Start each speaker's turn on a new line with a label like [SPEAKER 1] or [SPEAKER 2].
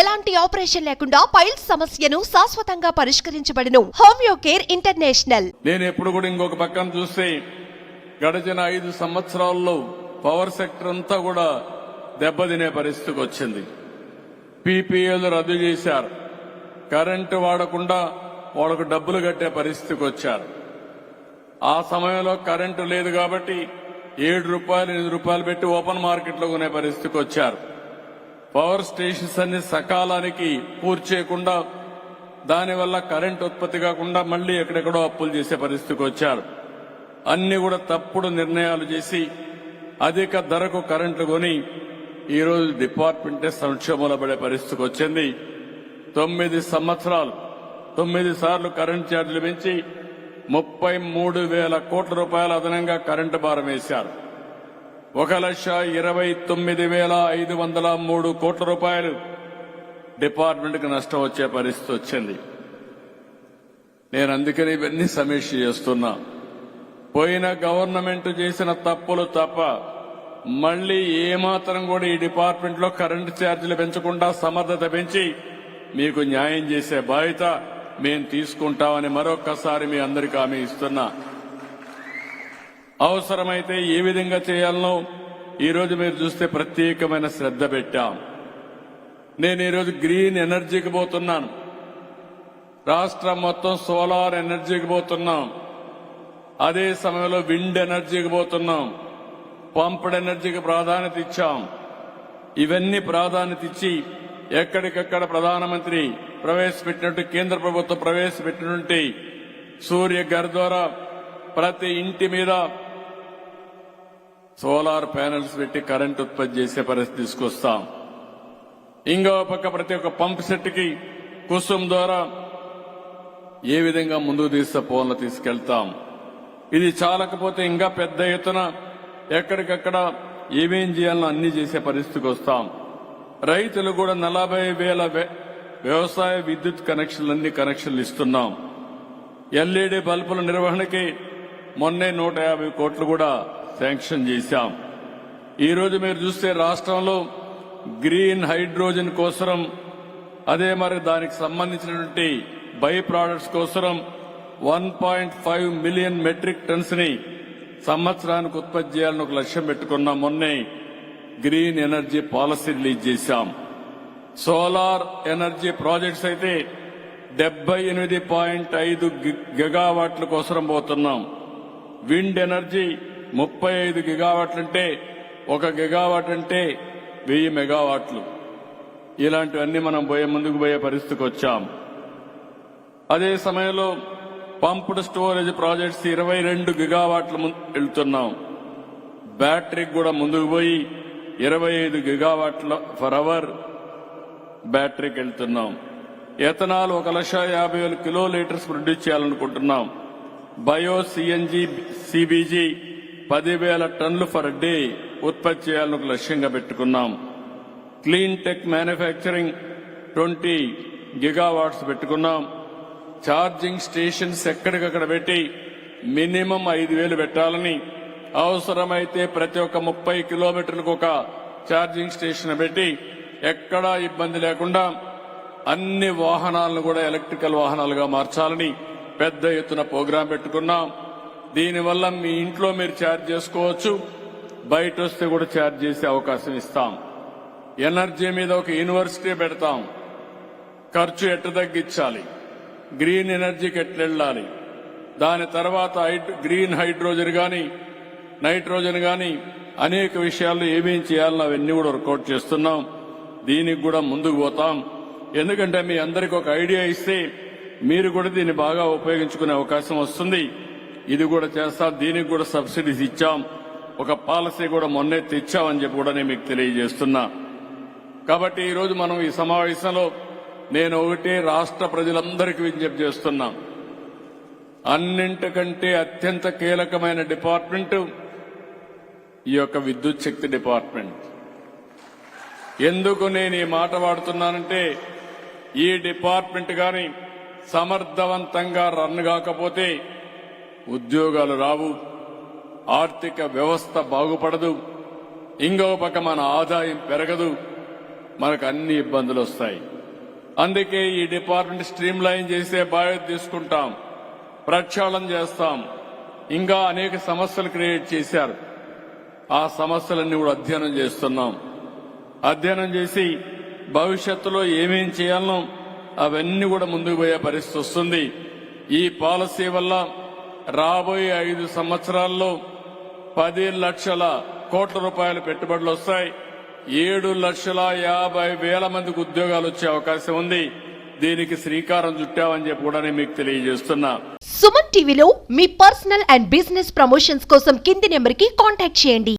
[SPEAKER 1] ఎలాంటి ఆపరేషన్ లేకుండా పైల్స్ సమస్యను శాశ్వతంగా పరిష్కరించబడును. Homeo care international.
[SPEAKER 2] నేను ఎప్పుడు కూడా ఇంకొక పక్కన చూస్తే గడిచిన ఐదు సంవత్సరాల్లో పవర్ సెక్టర్ అంతా కూడా దెబ్బతినే పరిస్థితికి వచ్చింది. పీపీఏలు రద్దు చేశారు. కరెంటు వాడకుండా వాళ్ళకు డబ్బులు కట్టే పరిస్థితికి వచ్చారు. ఆ సమయంలో కరెంటు లేదు కాబట్టి ఏడు రూపాయలు ఎనిమిది రూపాయలు పెట్టి ఓపెన్ మార్కెట్లో కొనే పరిస్థితికి వచ్చారు. పవర్ స్టేషన్స్ అన్ని సకాలానికి పూర్తి చేయకుండా దానివల్ల కరెంట్ ఉత్పత్తి కాకుండా మళ్ళీ ఎక్కడెక్కడో అప్పులు చేసే పరిస్థితికి వచ్చారు. అన్ని కూడా తప్పుడు నిర్ణయాలు చేసి అధిక ధరకు కరెంటు కొని ఈరోజు డిపార్ట్మెంటే సంక్షేమంలో పడే పరిస్థితికి వచ్చింది. తొమ్మిది సంవత్సరాలు తొమ్మిది సార్లు కరెంట్ ఛార్జీలు పెంచి ముప్పై మూడు వేల కోట్ల రూపాయల అదనంగా కరెంటు భారం వేశారు. ఒక లక్ష ఇరవై తొమ్మిది వేల ఐదు వందల మూడు కోట్ల రూపాయలు డిపార్ట్మెంట్కి నష్టం వచ్చే పరిస్థితి వచ్చింది. నేను అందుకని ఇవన్నీ సమీక్ష చేస్తున్నా. పోయిన గవర్నమెంట్ చేసిన తప్పులు తప్ప మళ్ళీ ఏమాత్రం కూడా ఈ డిపార్ట్మెంట్లో కరెంటు ఛార్జీలు పెంచకుండా సమర్థత పెంచి మీకు న్యాయం చేసే బాధ్యత మేము తీసుకుంటామని మరొక్కసారి మీ అందరికీ హామీ ఇస్తున్నా. అవసరమైతే ఏ విధంగా చేయాలనో ఈరోజు మీరు చూస్తే ప్రత్యేకమైన శ్రద్ధ పెట్టాం. నేను ఈరోజు గ్రీన్ ఎనర్జీకి పోతున్నాను. రాష్ట్రం మొత్తం సోలార్ ఎనర్జీకి పోతున్నాం. అదే సమయంలో విండ్ ఎనర్జీకి పోతున్నాం. పంప్డ్ ఎనర్జీకి ప్రాధాన్యత ఇచ్చాం. ఇవన్నీ ప్రాధాన్యత ఇచ్చి ఎక్కడికక్కడ ప్రధానమంత్రి ప్రవేశపెట్టినట్టు కేంద్ర ప్రభుత్వం ప్రవేశపెట్టినట్టు సూర్య గారి ద్వారా ప్రతి ఇంటి మీద సోలార్ ప్యానెల్స్ పెట్టి కరెంట్ ఉత్పత్తి చేసే పరిస్థితి తీసుకొస్తాం. ఇంకో పక్క ప్రతి ఒక్క పంప్ సెట్కి కుసుమ్ ద్వారా ఏ విధంగా ముందుకు తీస్తే పోలను తీసుకెళ్తాం. ఇది చాలకపోతే ఇంకా పెద్ద ఎత్తున ఎక్కడికక్కడ ఏమేం చేయాలో అన్ని చేసే పరిస్థితికి వస్తాం. రైతులు కూడా నలభై వేల వ్య- వ్యవసాయ విద్యుత్ కనెక్షన్లన్నీ కనెక్షన్లు ఇస్తున్నాం. ఎల్ఈడి బల్బుల నిర్వహణకి మొన్నే నూట యాభై కోట్లు కూడా శాంక్షన్ చేశాం. ఈరోజు మీరు చూస్తే రాష్ట్రంలో గ్రీన్ హైడ్రోజన్ కోసరం అదే మరి దానికి సంబంధించినటువంటి బై ప్రాడక్ట్స్ కోసరం one point five million metric టన్స్ని సంవత్సరానికి ఉత్పత్తి చేయాలని ఒక లక్ష్యం పెట్టుకున్నాం. మొన్నే గ్రీన్ ఎనర్జీ పాలసీ రిలీజ్ చేశాం. సోలార్ ఎనర్జీ ప్రాజెక్ట్స్ అయితే డెబ్బై ఎనిమిది పాయింట్ ఐదు గిగావాట్ల కోసరం పోతున్నాం. విండ్ ఎనర్జీ ముప్పై ఐదు గిగావాట్లు అంటే ఒక గిగావాట్ అంటే వెయ్యి మెగావాట్లు. ఇలాంటివన్నీ మనం పోయే ముందుకు పోయే పరిస్థితికి వచ్చాం. అదే సమయంలో పంప్డ్ స్టోరేజ్ ప్రాజెక్ట్స్ ఇరవై రెండు గిగావాట్ల వెళ్తున్నాం. బ్యాటరీకి కూడా ముందుకు పోయి ఇరవై ఐదు గిగావాట్ల ఫర్ అవర్ బ్యాటరీకి వెళ్తున్నాం. ఎథనాల్ ఒక లక్ష యాభై వేల కిలో లీటర్స్ ప్రొడ్యూస్ చేయాలనుకుంటున్నాం. బయో సిఎన్జి సిబిజి పదివేల టన్నులు ఫర్ డే ఉత్పత్తి చేయాలని ఒక లక్ష్యంగా పెట్టుకున్నాం. Clean tech manufacturing twenty gigawatts పెట్టుకున్నాం. ఛార్జింగ్ స్టేషన్స్ ఎక్కడికక్కడ పెట్టి మినిమం ఐదు వేలు పెట్టాలని అవసరమైతే ప్రతి ఒక్క ముప్పై కిలోమీటర్లకు ఒక ఛార్జింగ్ స్టేషన్ పెట్టి ఎక్కడా ఇబ్బంది లేకుండా అన్ని వాహనాలను కూడా ఎలక్ట్రికల్ వాహనాలుగా మార్చాలని పెద్ద ఎత్తున ప్రోగ్రాం పెట్టుకున్నాం. దీనివల్ల మీ ఇంట్లో మీరు ఛార్జ్ చేసుకోవచ్చు. బయట వస్తే కూడా ఛార్జ్ చేసే అవకాశం ఇస్తాం. ఎనర్జీ మీద ఒక యూనివర్సిటీ పెడతాం. ఖర్చు ఎట్ట తగ్గించాలి? గ్రీన్ ఎనర్జీకి ఎట్లా వెళ్ళాలి? దాని తర్వాత గ్రీన్ హైడ్రోజన్ కానీ నైట్రోజన్ కానీ అనేక విషయాల్లో ఏమేం చేయాలని అవన్నీ కూడా వర్కౌట్ చేస్తున్నాం. దీనికి కూడా ముందుకు పోతాం. ఎందుకంటే మీ అందరికి ఒక ఐడియా ఇస్తే మీరు కూడా దీన్ని బాగా ఉపయోగించుకునే అవకాశం వస్తుంది. ఇది కూడా చేస్తాం దీనికి కూడా సబ్సిడీస్ ఇచ్చాం. ఒక పాలసీ కూడా మొన్నే తెచ్చామని చెప్పి కూడా నేను మీకు తెలియజేస్తున్నా. కాబట్టి ఈరోజు మనం ఈ సమావేశంలో నేను ఒకటే రాష్ట్ర ప్రజలందరికీ విజ్ఞప్తి చేస్తున్నా. అన్నింటికంటే అత్యంత కీలకమైన డిపార్ట్మెంట్ ఈ యొక్క విద్యుత్ శక్తి డిపార్ట్మెంట్. ఎందుకు నేను ఈ మాట వాడుతున్నానంటే ఈ డిపార్ట్మెంట్ కానీ సమర్థవంతంగా రన్ కాకపోతే ఉద్యోగాలు రావు ఆర్థిక వ్యవస్థ బాగుపడదు ఇంకో పక్క మన ఆదాయం పెరగదు మనకు అన్ని ఇబ్బందులు వస్తాయి. అందుకే ఈ డిపార్ట్మెంట్ స్ట్రీమ్ లైన్ చేసే బాధ్యత తీసుకుంటాం ప్రక్షాళన చేస్తాం ఇంకా అనేక సమస్యలు క్రియేట్ చేశారు. ఆ సమస్యలన్నీ కూడా అధ్యయనం చేస్తున్నాం. అధ్యయనం చేసి భవిష్యత్తులో ఏమేం చేయాలనో అవన్నీ కూడా ముందుకు పోయే పరిస్థితి వస్తుంది. ఈ పాలసీ వల్ల రాబోయే ఐదు సంవత్సరాల్లో పది లక్షల కోట్ల రూపాయల పెట్టుబడులు వస్తాయి. ఏడు లక్షల యాభై వేల మందికి ఉద్యోగాలు వచ్చే అవకాశం ఉంది. దీనికి శ్రీకారం చుట్టామని చెప్పి కూడా నేను మీకు తెలియజేస్తున్నా.
[SPEAKER 1] సుమన్ టీవీలో మీ పర్సనల్ అండ్ బిజినెస్ ప్రమోషన్స్ కోసం కింది నెంబర్కి కాంటాక్ట్ చేయండి.